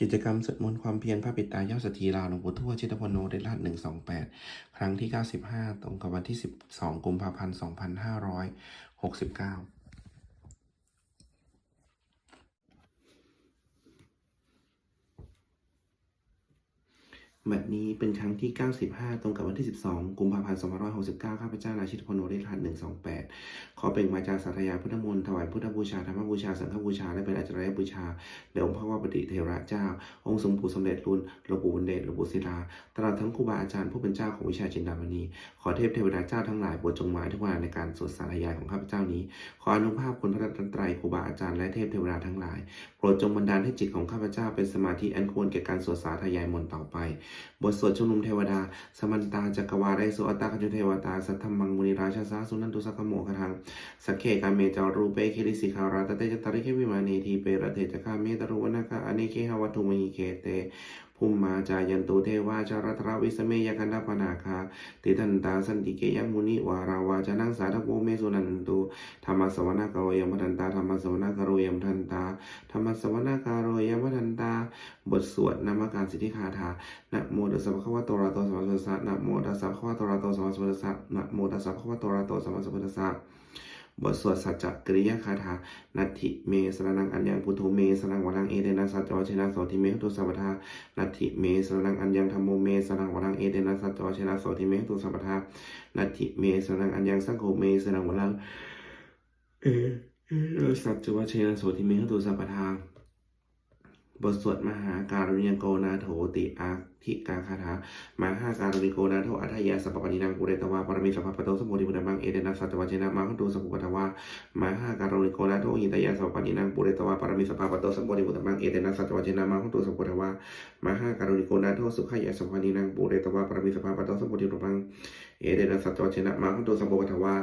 กิจกรรมสวดมนต์ความเพียรพระปิตายอสตีลาหลวงปู่ทวชิตพโนได้ราช128 ครั้งที่ 95 ตรงกับวันที่ 12 กุมภาพันธ์ 2569 บเก้าบัดนี้เป็นครั้งที่ 95 ตรงกับวันที่ 12 กุมภาพันธ์ 2569 ข้าพเจ้านาชิตพโนได้รหัส128 ขอเป็นวาจาสาธยายพุทธมนต์ถวายพุทธบูชา ธรรมบูชา สังฆบูชา และเป็นอาจารย์บูชาแด่องค์พระวปฏิเทระเจ้า องค์สมปู่สมเด็จรุ่นหลวงปู่บุญเดชหลวงปู่ศิลา ตลอดทั้งครูบาอาจารย์ผู้เป็นเจ้าของวิชาจินดามณี ขอเทพเทวดาเจ้าทั้งหลายโปรดจงมาทุกวันในการสวดสาธยายของข้าพเจ้านี้ ขออนุภาพคุณพระรัตนตรัยครูบาอาจารย์และเทพเทวดาทั้งหลาย โปรดจงบันดาลให้จิตของข้าพเจ้าเป็นสมาธิอันควรแก่การสวดสาธยายมนต์ต่อไปบทสวดชุมนุมเทวดา สมันตาจักรวาลไดโสอัตตาคจุเทวตา สัทธมมังมุนิราชาสาสุนันตุสักขโมคทังสักเขกาเมจารูเปเคริสิคาราตเตจตริเควิมานีทีเปรเทจคาเมตรุวนาคาอเนเคหวัตุมหิเคเตภูมิมาจายันตุเทวาจารัตราวิสเมยกันดาปนาคาติทันตาสันติเกยมุนิวาราวาจนังสาธโวเมสุนันตุธรรมสวนากโรยมทันตาธรรมสวนากโรยมทันตาธรรมสวนากโรยมทันตา บทสวดนามการสิทธิคาถานะโมตัสสะภะคะวะโตระโตสัมมาสัมพุทธัสสะนะโมตัสสะภะคะวะโตระโตสัมมาสัมพุทธัสสะนะโมตัสสะภะคะวะโตระโตสัมมาสัมพุทธัสสะ บทสวดสัจจกริยคาถานัตถิเมสรนังอัญญังพุทโธเมสรนังวรังเอเตนะสัจจวชนะโสติเมหตุสัพพทานัตถิเมสรนังอัญญังธรรมโมเมสรนังวรังเอเตนะสัจจวชนะโสติเมหตุสัพพทานัตถิเมสรนังอัญญังสังโฆเมสรนังวรังเอเอสัจจวชนะโสติเมหตุสัพพทา บทสวดมหาการุญยโกนาโถติอาทิกาคาถามหาการุณิโกนาโถอัทยาสัพพปฏินังปุเรตวาปรมิสัพพปโตสมุทิปุตมังเอเดนะสัจวัชนะมังคันตุสัพพุปทวามหาการุณิโกนาโถหิตยาสัพพปฏินังปุเรตวาปรมิสัพพปโตสมุทิปุตมังเอเดนะสัจวัชนะมังคันตุสัพพุปทวามหาการุณิโกนาโถสุขายาสัพพปฏินังปุเรตวาปรมิสัพพปโตสมุทิปุตมังเอเดนะสัจวัชนะมังคันตุสัพพุปทวา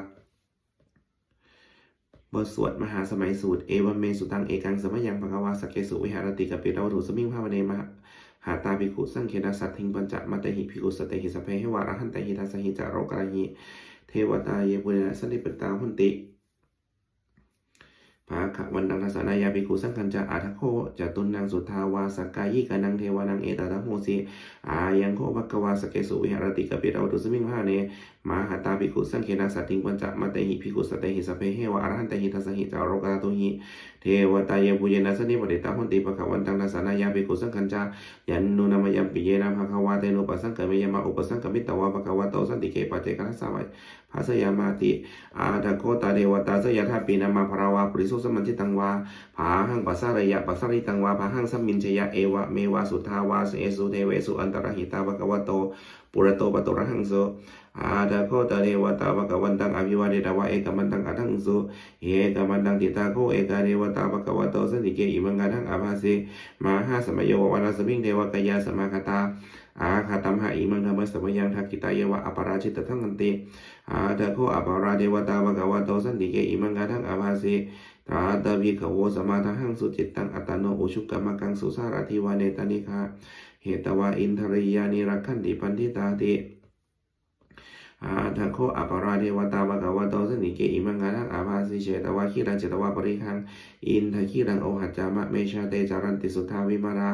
บทสวดมหาสมัยสูตร เอวเมสุตังเอกังสมยังภควาสเกสุวิหารติกปิตวัตุสมิงภาวเนมหาหาตาภิกขุสังเคนะสัตถิงปัญจมัตติหิภิกขุสตติหิสเพหิวาระหันตหิทัสหิจารโรกรหิเทวตาเยปุเรนะสันติปตตาหุนติภาควันดังทัสนายาภิกขุสังคัญจะอาทะโคจะตุนนางสุทาวาสกายิกานังเทวานังเอตตาทะโหสีอายังโคภควาสเกสุวิหารติกปิตวัตุสมิงภาวเนมาหาตาภิกขุสังเคนะสัตติงปัญจมัตติหิภิกขุสตติหิสพเพเหวะอรหันตหิทัสหิจารโรกาตุหิเทวตายปุเยนะสนิปติตาหุนติปะคะวันตังทัสสนายาภิกขุสังคัญจายันนุนามยัมปิเยนะภะคะวะเตโนปัสสังกะเมยมะอุปสังกะมิตตวะภะคะวะโตสันติเกปัจเจกนัสสะวัยภาสยามาติอาดะโคตาเดวตาสยถาปีนามาภราวาปุริสุสมันจิตังวาภาหังปัสสะระยะปัสสะริตังวาภาหังสัมมินชยะเอวะเมวะสุทาวาสเอสุเทเวสุอันตรหิตาภะคะวะโตปุระโตปะโตระหังโส อาดาโคตเรวตาภะคะวันตังอภิวาเดตวะเอกมันตังอัทังสุเอกมันตังติตาโคเอกาเรวตาภะคะวะโตสันติเกอิมังกาทังอาภาเสมาหาสมัยโยววานาสมิงเทวกายาสมาคตาอาคาตัมหะอิมังธรรมสมยังทักกิตายะวะอปราชิตทังกันติอาดาโคอปาราเดวตาภะคะวะโตสันติเกอิมังกาทังอาภาเสตาตาวิขโวสมาทังสุจิตตังอัตโนอุชุกกรรมกังสุสารทิวาเนตานิคาเหตวาอินทริยานิรักขันติปันทิตาติ อาทัโคอปาราเทวตาภะคะวะโตสนิเกอิมังกาทังอาภาสิเชตวะขีรังเจตวะปริคังอินทขีรังโอหัจจามะเมชาเตจารันติสุทาวิมารา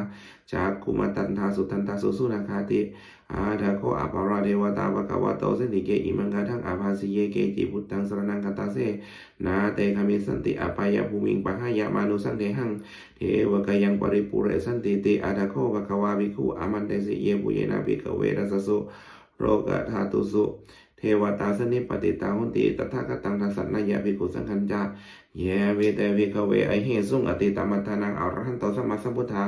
จากกุมตันทาสุทันตาสุสุนาคาติอาทัโคอปาราเทวตาภะคะวะโตสนิเกอิมังกาทังอาภาสิเยเกจิพุตตังสรนังกัตตาเสนาเตคามิสันติอปายะภูมิงปะหายามานุสันเทหังเทวกยังปริปุเรสันติติอาทัโคภะคะวะวิคุอามันเตสิเยปุเยนะภิกเวรัสสุ โรกธาตุสุเทวตาสนิปติตาหุนติตถาคตังทัสสนายะภิกขุสังคัญจาเยเวเตวิกเวไอเหสุงอติตามัทานังอรหันตสัมมาสัมพุทธา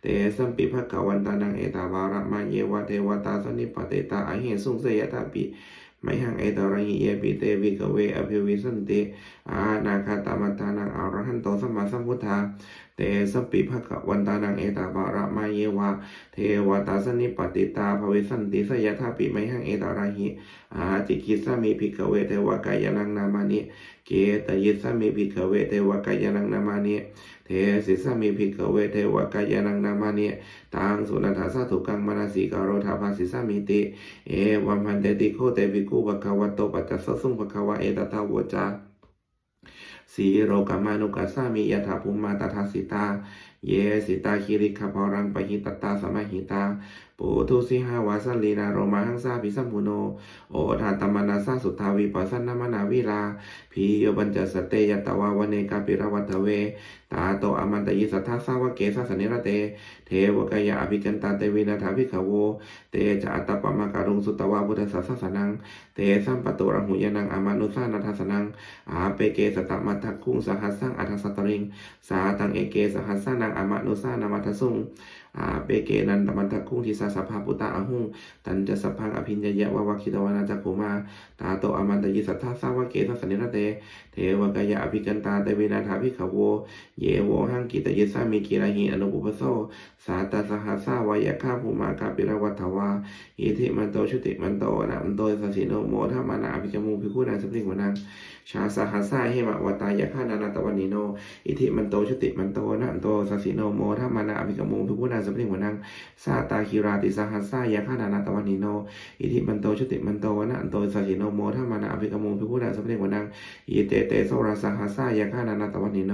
เตสัมปิภะกวันตานังเอตาวาระมาเยวะเทวตาสนิปติตาไอเหสุงเสยตาปิไมหังเอตระหิเยปิเตวิกเวอภิวิสันติอานาคาตาม โตสัมมาสัมพุทธาเตสัมปิภะกวันตานังเอตาวาระมาเยวะเทวตาสนิปติตาภวิสันติสยตาปิไมหังเอตาระหิอาติกิสามิภิกเวเทวกายนังนามานิเกตยิสามิภิกเวเทวกายนังนามานิเทสิสามิภิกเวเทวกายนังนามานิตังสุนันทาสาตุกังมนาสีกโรธาภาสิสามิติเอวัมพันเตติโคเตวิกุภะคะวะโตปัจจสสุงภะควะเอตตาวจา สีโรกามานุกัสสามิยถาภูมิมาตถาสิตา เยสิตาคิริขพรังปหิตตาสมาหิตา ปุทุสิหาวาสันลีนาโรมาหังซาปิสัมพุโน โอทานตมนาสาสุทาวิปัสสนามนาวิลาพีโยบัญจสเตยตวาวเนกาปิรวัตเว ตาโตอมันตยิสัทธาสาวเกสสเนระเต เทวกายาอภิกันตาเตวินาถาภิกขโว เตจะอัตตปมาการุงสุตวาพุทธสัสสนัง เตสัมปตุระหุยนังอามานุสานาทัสนัง อาเปเกสตมัทคุงสหัสสังอัทสตริง สาตังเอเกสหัสสานังอามานุสานามัทสุง อาเปเกนันตมันทคุงทิสาสภาปุตตะอหุงตันจะสพพังอภิญญยะวะวะคิตวานาจักขุมา ตาโตอมันตยิสัทธาสาวเกสสเนระเต เทวกายะอภิกันตาเตวินาถาภิกขโว เยโวหังกิตยิสามิกิราหิอนุปุปโสสาตสหัสสาวายะข้าภูมากาปิรวัตถวาอิทิมันโตชุติมันโตนะมันโตสัสสิโนโมทามานาอภิจมูภิกขุนาสปริงวนังชาสหัสสาเฮมะวตายะข้านานาตวันนิโน อิทิมันโตชุติมันโตนะมันโตสัสสิโนโมทามานาอภิจมูภิกขุนาสปริงวนังสาตาคิราติสหัสสายะข้านานาตวันนิโนอิทิมันโตชุติมันโตวนะมันโตสัสสิโนโมทามานาอภิจมูภิกขุนาสปริงวนังอิเตเตโสราสหัสสายะข้านานาตวันนิโน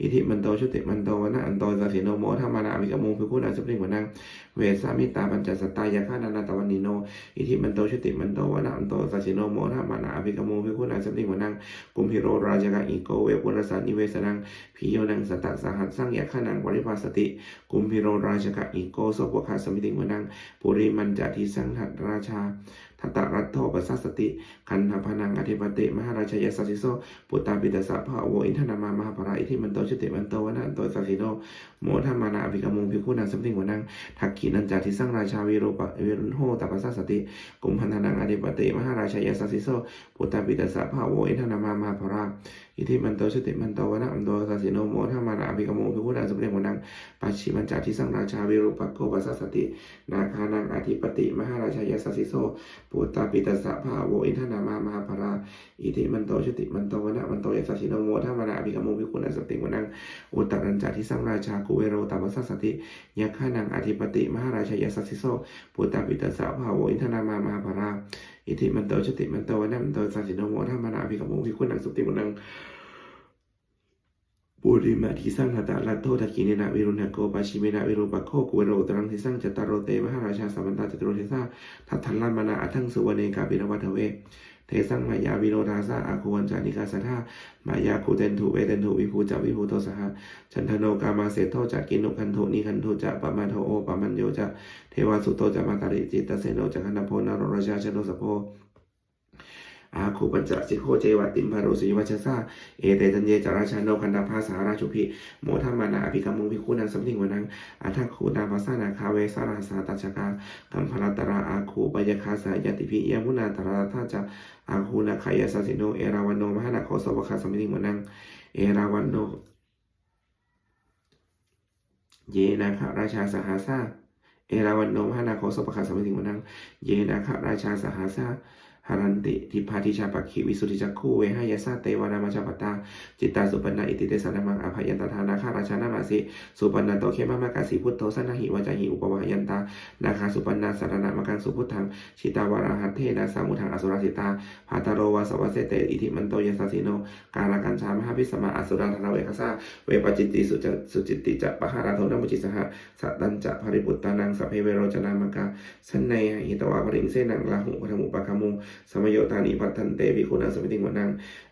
อิทิมันโตชุติมันโตวนะอันโตสัสสิโนโมทามานาอภิกมูภิกขุนาสปริงวนังเวสามิตาปัญจสตายะข้านานาตวันนิโน อิทิมันโตชุติมันโตวนะอันโตสัสสิโนโมทามานาอภิกมูภิกขุนาสปริงวนังกุมพิโรราชกะอิโกเวปุรสานิเวสนังพิโยนังสตตสหัสสังยะขนังวริภาสติ กุมพิโรราชกะอิโกโสปวคาสมิติวนังปุริมันจทิสังหัตราชาทัตตรัตโทปัสสสติคันธพนังอธิปติมหาราชยสัสสิโสปุตตาปิตสสะภะโวอินทนามามหาภราอิทิมันโตชุติมันโตวนะอันโตสัสสิโนโมทามานาอภิกมุงพิคุนังสมิติงวนังทักขีนันจาทิสังราชาวิโรปะวิรุณโหตัปสสสติกุมพันธนังอธิปติมหาราชยสัสสิโสปุตตาปิตสสะภะโวอินทนามามหาภรา อิทิมันโตชุติมันโตวนะอันโตสัสสิโนโมทามานาภิกมุงพิคุนังสมติงวนังปัจฉิมันจาทิสังราชาวิโรปะโกปัสสสติ นาคานังอธิปติ มหาราชายสัสสิโสปุตตาปิตสสะภาโวอินทนามามหาภราอิทิมันโตชุติมันโตวนะมันโตยสัสสิโนโมทามานาภิกมุงพิคุนังสติงวนังอุตตรัญจาทิสังราชากุเวโรตัปสสสติยักขานังอธิปติ มหาราชายสัสสิโสปุตตาปิตสสะภาโวอินทนามามหาภรา อิทิมันโตชติมันโตวนะมันโตสังสิโนโมทามานาภิกมุงพิคุนังสุติงวนังปุริมาทิสังหตาลัตโตตะกินนาวิรุณโกปาชิเมนาวิรุปะโคกุเวโรตรังทิสังจตตารโรเตมหาราชาสัมมันตาจตุโรเทสาทัตถันลัมมานาอัทังสุวเนกาปิรวัตเว เทสังมายาวิโรธาสาอาคูวันจานิกาสทามายาคูเตนถุเวเตนถุวิภูจะวิภูโตสหะฉันทโนกามาเสโทจะกินุคันโทนิคันโทจะปะมาโทโอปะมันโยจะเทวาสุโตจะมาตาริจิตตเสโนจะคันโพนารรชาชโนสโพ อาคูปัญจสิโคเจวติมพารุสีวัชสาเอเตจันเยจาราชาโนคันดาภาสาราชุพิโมทัมมานาอภิกรรมุงพิคุนังสัมทิงวนังอัทธคูนาภาสานาคาเวสาราสาตัชกากัมพลตราอาคูปยคาสายติพิยมุนาตราทาจะอาคูนาคายาสสิโนเอราวันโนมหานาโคสวคาสัมทิงวนังเอราวันโนเยนาคราชาสหาสาเอราวันโนมหานาโคสวคาสัมทิงวนังเยนาคราชาสหาสา หารันติทิพาทิชาปักขิวิสุทธิจักคู่เวหายาสาเตวานามาชาปตา จิตตาสุปันนาอิติเตสานามังอภัยยันตทานาคาราชานามาสิสุปันนาโตเคมามากาสีพุทโธสนนหิวาจาหิอุปวายันตานาคาสุปันนาสารณมกังสุพุทธังชิตาวาราหัตเทนาสามุทังอสุรสิตาพาตาโรวาสวัสเสเตอิทิมันโตยัสสสิโน การากันชามหาพิสมาอสุราธนาเวคสาเวปจิตติสุจสุจิตติจะปะหาราโทนมุจิสหะสัตตัญจะภริปุตตานังสัพเพเวโรจนามกาสันในหิตวาปริงเสนังลาหุปะธมุปะคามุสมโยธานิพัทันเตวิคุณังสมิติงวนัง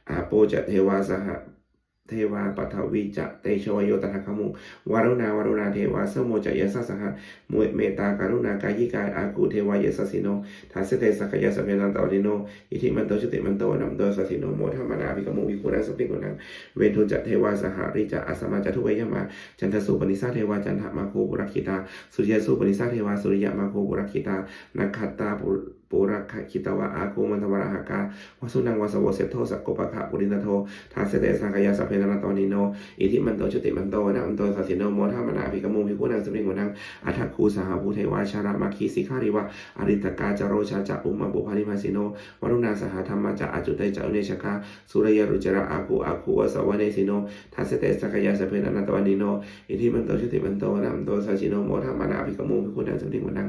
อาโปจะเทวาสหเทวาปัทวีจะเตโชวโยตถาคมุวารุณาวารุณาเทวาสมโมจะยสสหะมวยเมตตาการุณากายิกายอากูเทวายสสิโนทัสเตสักยสเพนันตอริโนอิทิมันโตชุติมันโตนัมโตสสิโนโมทัมมนาภิกมุวิคุณัสมิติงวนังเวนทุจะเทวาสหริจะอาสมาจะทุเวยมาจันทสุปนิสาเทวาจันทมาโคบุรักขิตาสุริยสุปนิสาเทวาสุริยมาโคบุรักขิตานักขัตตา ปุรักขคิตวะอาโคมันทวรหากาวสุนังวาสโวเสโทสักโกปะขะปุรินโททาเสเตสังขยาสพเพนันตอนิโนอิทิมันโตชุติมันโตนะมันโตสัสสิโนโมทามนาภิกมุภิกุนังสมริงวนังอัฏฐคูสหภูเทวาชาระมัคคีสิกขาริวะอริตกาจโรชาจะอุมาบุพาริมาสิโนวรุณาสหธรรมจะอจุตยจะอุเนชกาสุรยรุจระอาคูอาคูวสวเนสิโนทัสเตสังขยาสพเพนันตอนิโนอิทิมันโตชุติมันโตนะมันโตสัสสิโนโมทามนาภิกมุภิกุนังสมริงวนัง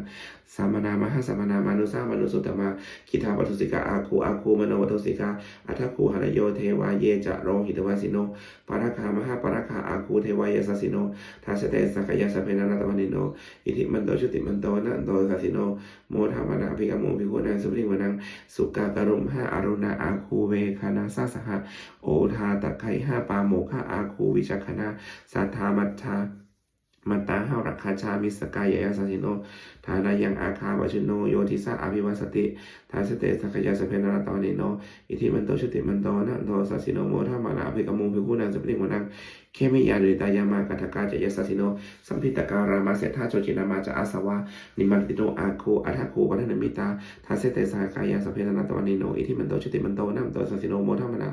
สามนามหาสามนามานุสามนุสุตมาคิทาปัทุสิกาอาคูอาคูมโนวัตุสิกาอัทคูหนโยเทวาเยจะโรหิตวาสิโนปาราคามหาปาราคาอาคูเทวายสัสสิโนทาสเตสักยะสเพนันตวานิโนอิทิมันโตชุติมันโตนะโตสัสสิโนโมธามนาภิกโมภิกุนังสุริวนังสุกากรุมหาอรุณาอาคูเวคานาสาสหะโอทาตะไคห้าปาโมฆะอาคูวิจักขณาสัทธามัทธา มัตตาหารักขาชามิสกายยะสัสิโนฐานายังอาคาวัชโนโยทิสาอภิวัสติทาสเตสักยะสเพนราตอนิโนอิทิมันโตชติมันโตนะโตสัสิโนโมทามานาภิกมุงภิกุนังสปริงวนังเคมิยานิตายามากัตกาจยะสัสิโนสัมพิตการามาเสธาโจจินามาจะอาสวะนิมันติโนอาโคอัทาโควัฒนมิตาทาเสเตสักยะสเพนราตอนิโนอิทิมันโตชติมันโตนะโตสัสิโนโมทามานา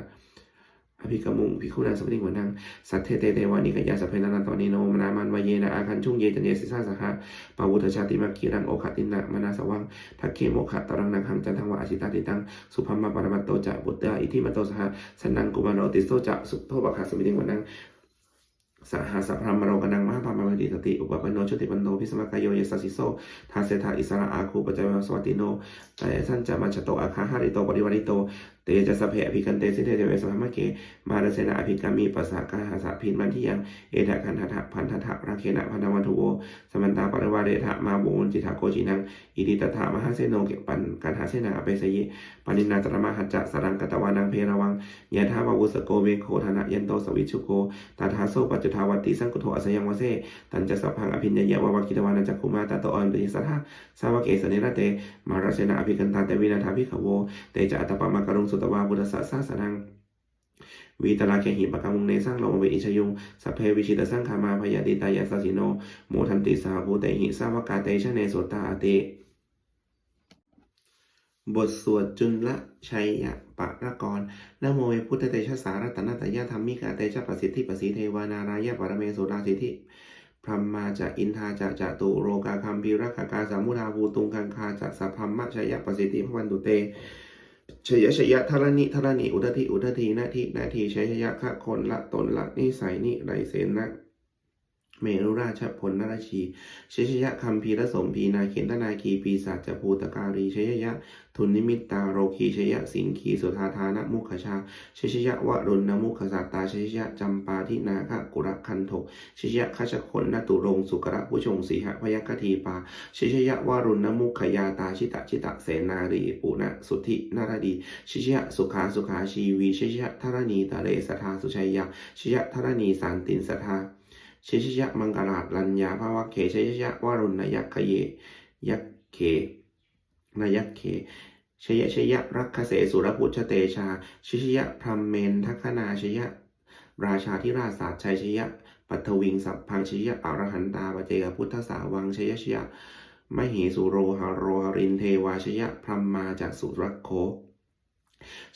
อภิกมุงภิกขุนังสมติวนัง สัทเทเตเตวานิกยาสพเพนันตอนิโนมนามันวเยนะอาคันชุ่งเยจันเยสิสาสหะปาวุทชาติมักีรังโอขัตินะมนาสวังทักเคโมขะตรังนังหังจันทังวะอาชิตาติตัง สุพัมมาปรมัตโตจะบุตตาอิทิมัตโตสหะสันนังกุมารโนติโสจะสุโทบะคาสมิติวนังสหสัพพรมโรกนังมหาปามาวดีตติอุปปันโนชติปันโนพิสมกายโยเยสสสิโสทาเสธาอิสระอาคูปจายวสวัติโนแต่ท่านจะมาชโตอาคาหาริโตปริวาริโต เตจะสพเพอภิกันเตสิเทเทเวสพมะเก มาเรเสนาอภิกามีปัสสากาหาสะพินมันที่ยัง เอทะคันทะพันทะราเคนะพันธวันทุโวสมันตาปริวาเรทะมาโบนจิตาโกจินัง อิติตถามหาเสโนเกปันกันหาเสนาอเปสยิปนินาตระมหัจจะสรังกตวานังเพรวังยะทาวาวุสโกเวโคธนะยันโตสวิชุโกตาทาโซปัจจุทาวัติสังกุโทอสยังวเสตันจะสัพพังอภิญญายะวะวะกิตวานันจักคุมาตาโตอันตุยิสัทธาสาวเอสเนระเต มาราเสนาอภิกันตาเตวินาทาภิกขโวเตจะอัตปามากรุงสุตวาบุตสสะสาสนังวีตลาเคหิปะกามุงเนสร้างโลมเวอิชยุงสัพเพวิชิตสังขามาพยาติตายาสสิโนโมทันติสาภูเตหิสาวกาเตชะเนโสตาอาติบทสวดจุลชัยยะปะระกรนะโมเวพุทธเตชะสารตนตยะธรรมิกาเตชะประสิทธิประสิเทวานารายะปรเมสุราสิทธิพรหมมาจะอินทาจะจะตุโรกาคัมพีรักากาสามุทาภูตุงคังคาจะสัพพัมมะชยะประสิทธิพวันตุเต ชยชยะธรณิธรณิอุทธิอุทธินาทีนาทีชยชยะขะคนละตนละนิสัยนิไรเสนนะ เมรุราชพลนรชีชยชยะคัมพีระสมพีนาเขนตนาคีปีศาจจภูตการีชยชยะ ทุนนิมิตตาโรคีชยะสิงคีสุธาธานะมุขชาชยชยะวรุณนมุขสัตตาชยชยะจำปาทินาคะกุระคันโทชยชยะขชคนนตุรงสุกระผู้ชงสีหะพยัคฆทีปาชิชยะวารุณนมุขยาตาชิตะชิตะเสนารีปุณะสุธินารดีชิชยะสุขาสุขาชีวีชิชยะธรณีตะเลสทาสุชัยยะชิชยะธรณีสันตินสทา ชิชยะมังกราลัญญาภาวะเขชิชยะวารุณยักขเยยักเขนายักเขชยะชยะรักเสสุรพุชเตชาชิชยะพรหมเมนทัคนาชยะ ราชาธิราชศาสตร์ชัยชยะปัทวิงสัพพังชยะอรหันตาปเจกพุทธสาวังชยชยะมเหสุโรหาโรหรินเทวาชยะพรหมมาจากสุรโค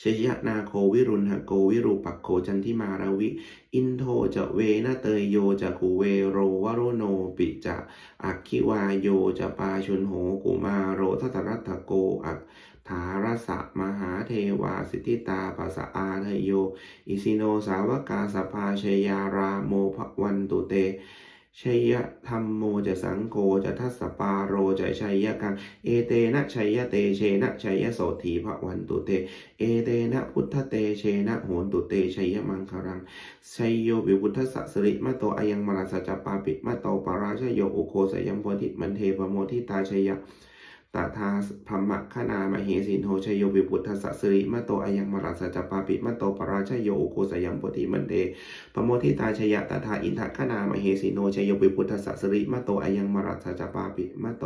ชยนาโควิรุณหโกวิรูปักโคจันทิมาราวิ อินโทจะเวนะเตยโยจะคูเวโรวโรโนปิจะอักขิวายโยจะปาชุนโหกุมาโรทัตรัตโกอักถารสะมหาเทวาสิทธิตาปัสอาทโย อิสิโนสาวกาสภาชยาราโมภวันตุเต ชัยยะธรรมโมจะสังโฆจะทัสปาโรจะชัยยะกัง เอเตนะชัยยะเตเชนะชัยยะโสถีพระวันตุเต เอเตนะพุทธเตเชนะโหนตุเตชัยยะมังคารังชัยโยวิพุทธสสริมะโตอายังมราสจจปาปิมะโตปาราชโยอุโคสยัมโพธิมันเทปโมทิตาชัยยะ ตถาพรหมคณามเหสินโทชโยวิพุทธสสริมะโตอายังมราสจปาปิมะโตปราชโยอุโคสยัมโพธิมันเทปโมทิตาชยะตถาอินทคณามเหสีโนชโยวิพุทธสัสริมะโตอายังมรัสจปาปิมะโต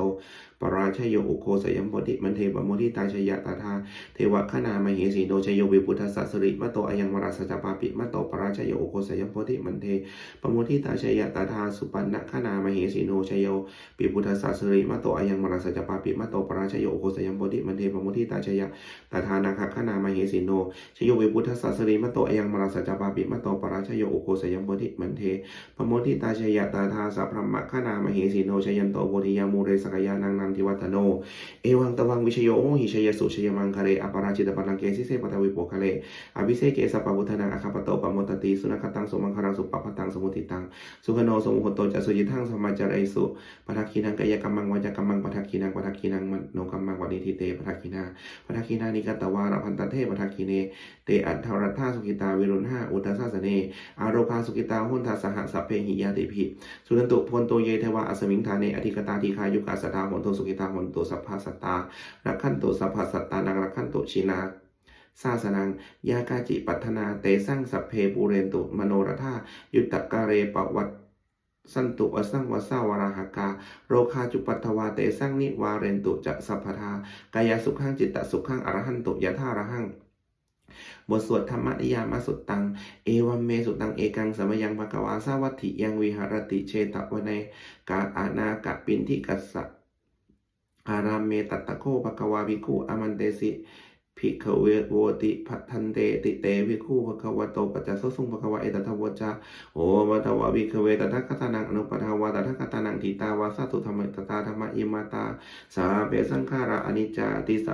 ปราชโยอุโคสยมโพธิมันเทปโมทิตาชยะตถาเทวคณามเหสีโนชโยวิพุทธสัสริมะโตอายังมรัสจปาปิมะโตปราชโยอุโคสยมโพธิมันเทปโมทิตาชยะตถาสุปันนคณามเหสีโนชโยปิพุทธสัสริมะโตอายังมรัสจปาปิมะโตปราชโยอุโคสยมโพธิมันเทปโมทิตาชยะตถานาคคณามเหสีโนชโยวิพุทธสัสริมโตอยังมราสจปาปิมโตปราชโยอุโคสยมโพธิมันเทพโมทิตาชยะตาทาสัพพมะขนามเหสีโนชยันโตโพธิยามูเรสกยานังนันทิวัตโน เอวังตวังวิชโยโอหิชยสุชยมังคะเรอปราชิตปัลังเกสิเสปตวิโปคะเลอภิเศกเกสปะพุทธนังอคปโตปโมตติสุนัขตังสมังคารังสุปปะตังสมุติตังสุขโนสมุหโตจะสุจิทังสมัจจเรสุปทักขีนังกายกรรมังวาจากรรมังปทักขีนังปทักขีนังมโนกัมมังวันิทิเตปทักขินาปทักขินานิกตวาระพันตเทปทักขิเน เตอัตถรัตถาสุกิตาวิรุณห้าอุตสสสเน อารคาสุกิตาหุนทาสหสัพเพหิยาติภิสุนันตุพลโตเยเทวะอสมิงธาเนอธิกตาทีคายุกาสตาหนโตสุกิตาหนโตสัพพาสตตารักขันโตสัพพาสตตานังรักขันโตชินาซาสนัง ยากาจิปัฒนา เตสังสัพเพปูเรนตุ มโนรธายุตตะกะเรปวัต สันตุวสังวสาวราหกา โรคาจุปัตวาเตสังนิวาเรนตุจะสัพพทากายสุขังจิตตสุขังอรหันตุยะธารหังบทสวดธรรมนิยามสุตตัง เอวัมเมสุตังเอกังสมยังภะกวาสาวัตถิยังวิหารติเชตวเนกาอานากะปินทิกัสสะอารามเมตัตตะโคภะกวาวิคุอมันเตสิ ภิกขเวทโวติพัทันเตติเตวิคุภะควะโตปัจจสสุงภะควะเอตทะวจาโอวัตวะวิคเวตถะคตานังอนุปทาวาตทัคตานังทิตาวาสตุธรรมตตาธรรมอิมาตาสาเปสังขาระอนิจจาติส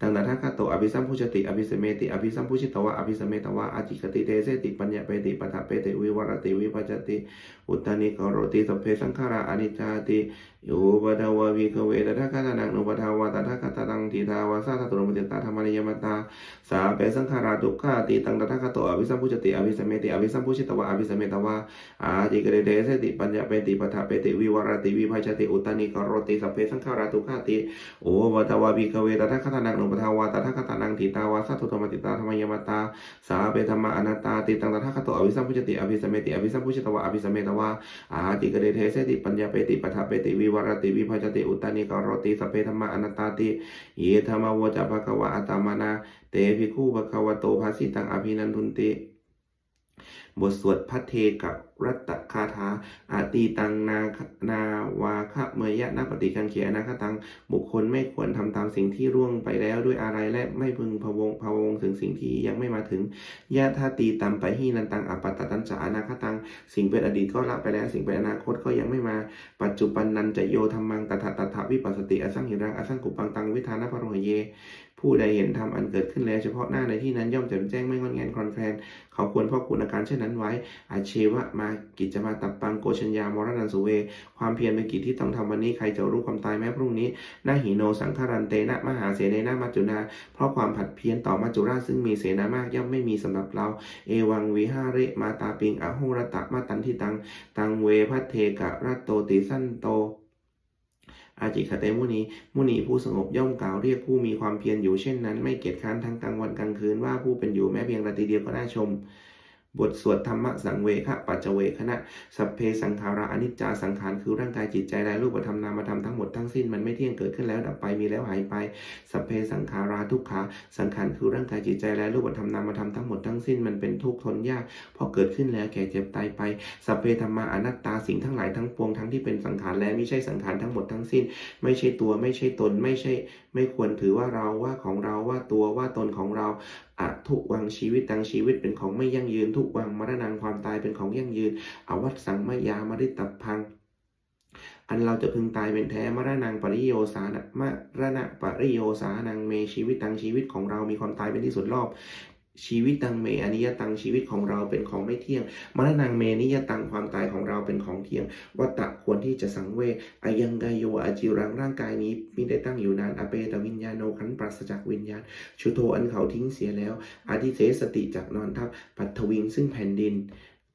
ะตังตถาคตโตอภิสัมพุชติอภิสเมติอภิสัมพุชิตวะอภิสเมตวะอาจิกติเตเสติปัญญาเปติปทาเปติวิวรติวิปัจจติอุตตานิกโรติสัพเพสังขาระอนิจจติโยปะทาวะวิกเวตถาคตานังนุปทาวะตถาคตานังทิทาวาสาตตุรมติตาธรรมนิยมตาสาเปสังขาระทุกขาติตังตถาคตโตอภิสัมพุชติอภิสเมติอภิสัมพุชิตวะอภิสเมตวะอาจิกติเตเสติปัญญาเปติปทาเปติวิวรติวิปัจจติอุตตานิกโรติสัพเพสังขาระทุกขาติโอวัตวาบิกเวตถาคตานังนุปทาวาตาทัคตานังทิตาวาสัตุธรรมติตาธรรมยมตาสาเปธรรมะอนัตตาติตังตถาคตโตอวิสัมพุจติอภิสมเมติอภิสัมพุชตวะอภิสมเมตวะอาติกเดเทเสติปัญญาเปติปัฏฐาเปติวิวรติวิภัจติอุตตานิกรติสเปธรรมะอนัตตาติเยธรรมวจภควะอัตมานาเตภิกขุภควโตภาสิตังอภินันทุนติ บทสวดพัทเทกับรัตคาถาอาตีตังนานาวาคะเมยะนาปฏิกังเขียนาคตัง บุคคลไม่ควรทำตามสิ่งที่ร่วงไปแล้วด้วยอะไรและไม่พึงพะวงพะวงถึงสิ่งที่ยังไม่มาถึงยะธาตีตัมไปหีนันตังอปัตตัญจานาคตัง สิ่งเป็นอดีตก็ละไปแล้ว สิ่งเป็นอนาคตก็ยังไม่มา ปัจจุบันนันจะโยธรรมังตถาตถาวิปัสสติอสังหิรังอสังกุปังตังวิธานะพะโรหเย ผู้ใดเห็นธรรมอันเกิดขึ้นแล้วเฉพาะหน้าในที่นั้นย่อมแจ่มแจ้งไม่งอนแงนคลอนแคลนเขาควรพ่อคุณอาการเช่นนั้นไว้ อาเชวะมากิจจมาตับปังโกชัญญามรณันสุเว ความเพียรเป็นกิจที่ต้องทำวันนี้ใครจะรู้ความตายแม้พรุ่งนี้นาหิโนสังขารันเตนะมหาเสนนะมัจจุนา เพราะความผัดเพี้ยนต่อมัจจุราชซึ่งมีเสนามากย่อมไม่มีสำหรับเรา เอวังวิหาเรมาตาปิงอโหรตะมาตันทิตัง ตังเวพัทเทกะรัตโตติสันโต อาจิคเตมุนีมุนีผู้สงบย่อมกล่าวเรียกผู้มีความเพียรอยู่เช่นนั้น ไม่เกียจค้านทั้งกลางวันกลางคืนว่าผู้เป็นอยู่แม้เพียงนาทีเดียวก็น่าชม บทสวดธรรมะสังเวคะปัจจเวคณะสัพเพสังขาระอนิจจาสังขารคือร่างกายจิตใจและรูปธรรมนามธรรมทั้งหมดทั้งสิ้นมันไม่เที่ยงเกิดขึ้นแล้วดับไปมีแล้วหายไปสัพเพสังขาราทุกขาสังขารคือร่างกายจิตใจและรูปธรรมนามธรรมทั้งหมดทั้งสิ้นมันเป็นทุกข์ทนยากพราะเกิดขึ้นแล้วแก่เจ็บตายไปสัพเพธรรมาอนัตตาสิ่งทั้งหลายทั้งปวงทั้งที่เป็นสังขารและไม่ใช่สังขารทั้งหมดทั้งสิ้น ไม่ใช่ตัวไม่ใช่ตนไม่ใช่ ไม่ควรถือว่าเราว่าของเราว่าตัวว่าตนของเรา อทุกวังชีวิตตังชีวิตเป็นของไม่ยั่งยืน ทุกวังมรณังความตายเป็นของยั่งยืน อวัตสังมายามริตพัง อันเราจะพึงตายเป็นแท้มรณงปริโยสานะมรณะปริโยสานังเมชีวิตตังชีวิตของเรามีความตายเป็นที่สุดรอบ ชีวิตตังเมอนิยตังชีวิตของเราเป็นของไม่เที่ยงมรณังเมนิยตังความตายของเราเป็นของเที่ยงวัตตะควรที่จะสังเวชอายังกายโยอาจิรังร่างกายนี้มิได้ตั้งอยู่นานอเปตวิญญาโนขันปราศจากวิญญาณชุโทอันเขาทิ้งเสียแล้วอาทิเสสติจากนอนทับปัทวิงซึ่งแผ่นดิน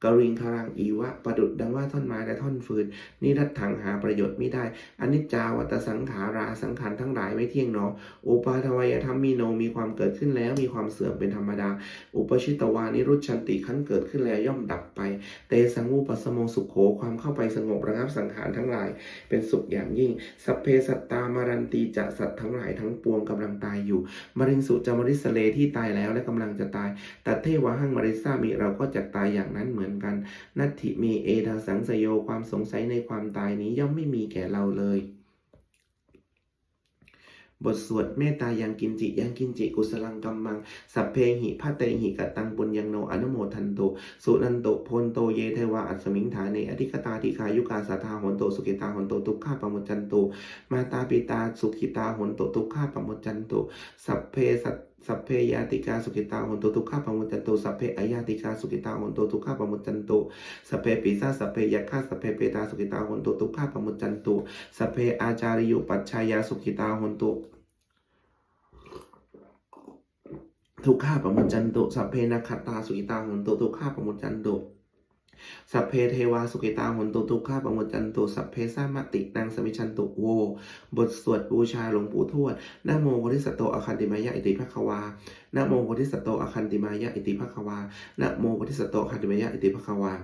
กริงคารังอีวะ ประดุดดังว่าท่อนไม้และท่อนฟืนนิรัตถังหาประโยชน์ไม่ได้อนิจจาวัตสังขาราสังขารทั้งหลายไม่เที่ยงหนอ อุปาทวายธรรมมีโนมีความเกิดขึ้นแล้วมีความเสื่อมเป็นธรรมดา อุปชิตวานิรุชันติขั้นเกิดขึ้นแล้วย่อมดับไป เตสังวูปสสโมสุขโขความเข้าไปสงบระงับสังขารทั้งหลาย เป็นสุขอย่างยิ่ง สัพเพสัตตามารันตีจะสัตว์ทั้งหลายทั้งปวงกำลังตายอยู่ มริงสุจามริสเลที่ตายแล้วและกำลังจะตายตัดเทวะหังมริสามีเราก็จะตายอย่างนั้นเหมือนกัน นัตถิมีเอดาสังสยโยความสงสัยในความตายนี้ย่อมไม่มีแก่เราเลยบทสวดเมตตายังกินจิยังกินจิกุสลังกัมมัง สัพเพหิพัตเตหิกตังปุญญังโนอนุโมทันโตสุนันโตพนโตเยเทวะอัสมิงฐาเนอธิกตาติคายุกาสาธาหนโตสุกิตาหนโตทุกขาปมุจันโตมาตาปิตาสุขิตาหนโตทุกขาปมุจจันโตสัพเพสัตสัพเพยาติกาสุขิตาหนโตทุกขาปมุจันโตสัพเพอายาติกาสุขิตาหนโตทุกขาปมุจันโตสัพเพปิสาสัพเพยาคฆาสัพเพเปตาสุขิตาหนโตทุกขาปมุจันโตสัพเพอาจาริยุปัชชายาสุขิตาหนโตทุกข้าปมุจันโตสัพเพนัคตาสุขิตาหุนตุทุกข้าปมุจันโต สัพเพเทวาสุขิตาหุนตุทุกข้าปมจันตุสัพเพสามตินางสมิชันตุโว บทสวดบูชาหลวงปู่ทวดนโมโพธิสัตโตอคันติมายะอิติภควานโมโพธิสัตโตอคันติมายะอิติภควานโมโพธิสัตโตอคันติมายะอิติภควา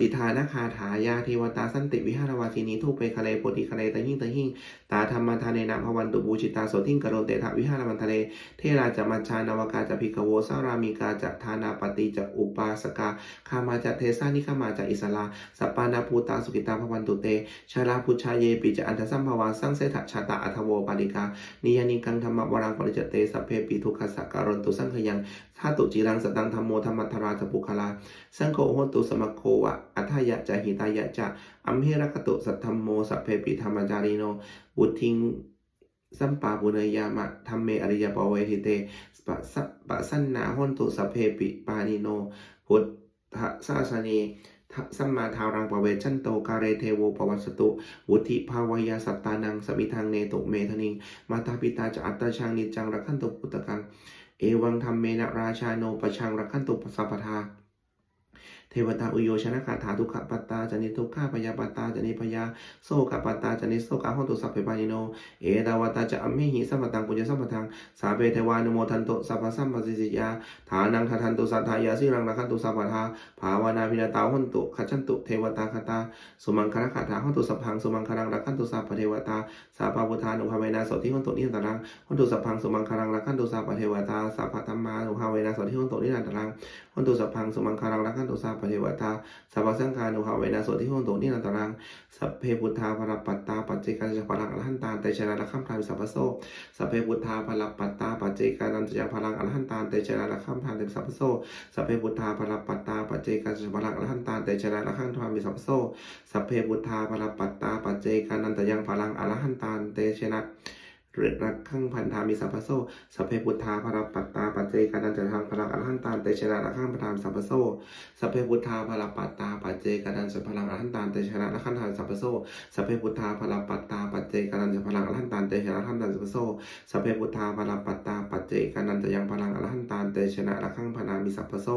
ฏิทานคาถายาเทวตาสันติวิหารวาทินีทุเปคะเลโพธิคะเลตะหิ่งตะหิ่งตาธรรมทาเนนาภวันตุบูชิตาโสทิงกโรเตถะวิหารมันทะเล เทราจะมัญชานวกาจะพิกโวสารามิกาจะทานาปฏิจะอุปาสกาคามาจะเทสานิคามาจะอิสลาสปานาภูตาสุกิตาภวันตุเต ชาลาพุชาเยปิจะอันทสัมภวาสังเสถชาตาอัทโวปาริกานิยานิกังธรรมวรังปริจเตสัพเพปิทุกขสักการนตุสังขยัง ธาตุจิรังสตังธรรมโมธรรมัทธราจปุคลา สังโฆโหตุสมโควะ อัทยะจะหิตายะจะอัมเหรคตุสัทธรรมโมสัพเพปิธรรมจาริโนบุทิงสัมปาปุเนยามะธรรมเมอริยปเวทิเตปะสะปะสันนาหนตุสัพเพปิปานิโนพุทธสาสนีสัมมาทารังปเวชันโตกาเรเทโวปวัสสตุ วุธิภาวยาสัตตานังสมิทังเนตุเมธนิง มาตาปิตาจะอัตตาชังนิจังรักขันตุพุตตะกัง เอวังธรรมเมนะราชาโนปชังรักขันตุปสัพพทา เทวตาอุโยชนะคาถาทุกขปัตตาจันิทุกขาปยาปัตตาจันิพยาโสกปัตตาจันิโสกะหนตุสัพเพปานิโน เอดาวตาจะอัมเมหิสัมปตังปุญญสัมปทัง สาเปเทวานุโมทันโตสัพพสัมปสิสิยาฐานังทัทันตุสัทธายาสิรังรักขันตุสัพพทาภาวนาพินาตาหนตุขัจฉันตุเทวตาคตาสุมังคารคาถาหนตุสัพพังสุมังคารังรักขันตุสัพพเทวตาสาปาพุทธานุภาเวนะโสทิหนตุนิรันตังหนตุสัพพังสุมังคารังรักขันตุสัพพเทวตาสัพธรรมานุภาเวนะโสทิหนตุนิรันตังหนตุสัพพังสุมังคารังรักขันตุสัพพเทวตาสัพพสังฆานุภาเวนะโสทิโหนตุนิรันตรังสัพเพพุทธาภรปัตตาปัจเจกาจะพลังอรหันตานเตชนะละข้ามพานสัพพโสสัพเพพุทธาภรปัตตาปัจเจกานันจะพลังอรหันตานเตชนะละข้ามพานสัพพโสสัพเพพุทธาภรปัตตาปัจเจกาจะพลังอรหันตานเตชนะละข้ามพานสัพพโสสัพเพพุทธาภรปัตตาปัจเจกานันจะยังพลังอรหันตานเตชนะ เรรักขังพันธามิสัพพโสสัพเพพุทธาภระปัตตาปัจเจกานันจะทางพลังอรหันตานเตชนะละข้ามพานสัพพโสสัพเพพุทธาภลปัตตาปัจเจกนันจะพลังอรหันตานเตชนะละขันธานสัพพโสสัพเพพุทธาภลปัตตาปัจเจกนันจะพลังอรหันตานเตชนะละขันธานสัพพโสสัพเพพุทธาภลปัตตาปัจเจกนันจะยังพลังอรหันตานเตชนะละขังพนามิสัพพโส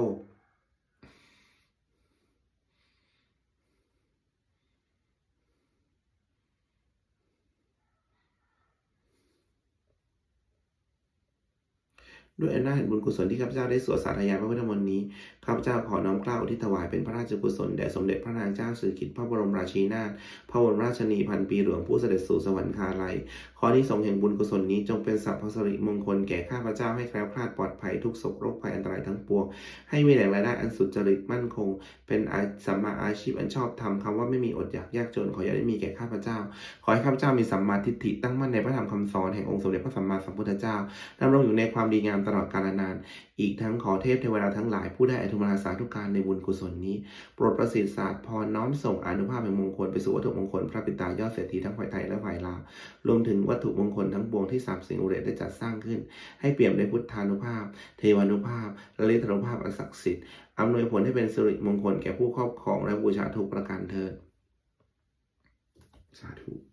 ด้วยอำนาจแห่งบุญกุศลที่ข้าพเจ้าได้สวดสาธยายพระพุทธมนต์นี้ข้าพเจ้าขอน้อมเกล้าอุทิศถวายเป็นพระราชกุศลแด่สมเด็จพระนางเจ้าสิริกิติ์พระบรมราชินีนาถพระบรมราชนีพันปีหลวงผู้เสด็จสู่สวรรคาลัยขอที่สงแห่งบุญกุศลนี้จงเป็นสัพพสิริมงคลแก่ข้าพเจ้าให้แคล้วคลาดปลอดภัยทุกโศกโรคภัยอันตรายทั้งปวงให้มีแหล่งรายได้อันสุจริตมั่นคง เป็นสัมมาอาชีพอันชอบธรรมคำว่าไม่มีอดอยากยากจนขออย่าได้มีแก่ข้าพเจ้า ขอให้ข้าพเจ้ามีสัมมาทิฏฐิตั้งมั่นในพระธรรมคำสอนแห่งองค์สมเด็จพระสัมมาสัมพุทธเจ้าดำรงอยู่ในความดีงามตลอดกาลนาน อีกทั้งขอเทพเทวดาทั้งหลายผู้ได้อนุมทนาสาธุการในบุญกุศลนี้ โปรดประสิทธิศาสตร์พรน้อมส่งอนุภาพแห่งมงคลไปสู่วัตถุมงคลพระปิตายอดเศรษฐีทั้งฝ่ายไทยและฝ่ายลาวรวมถึงวัตถุมงคลทั้งปวงที่สามสิ่งอุเรศได้จัดสร้างขึ้น ให้เปี่ยมด้วยพุทธานุภาพ เทวานุภาพและฤทธานุภาพอันศักดิ์สิทธิ์อำนวยผลให้เป็นสิริมงคลแก่ผู้ครอบครองและบูชาทุกประการเถิดสาธุ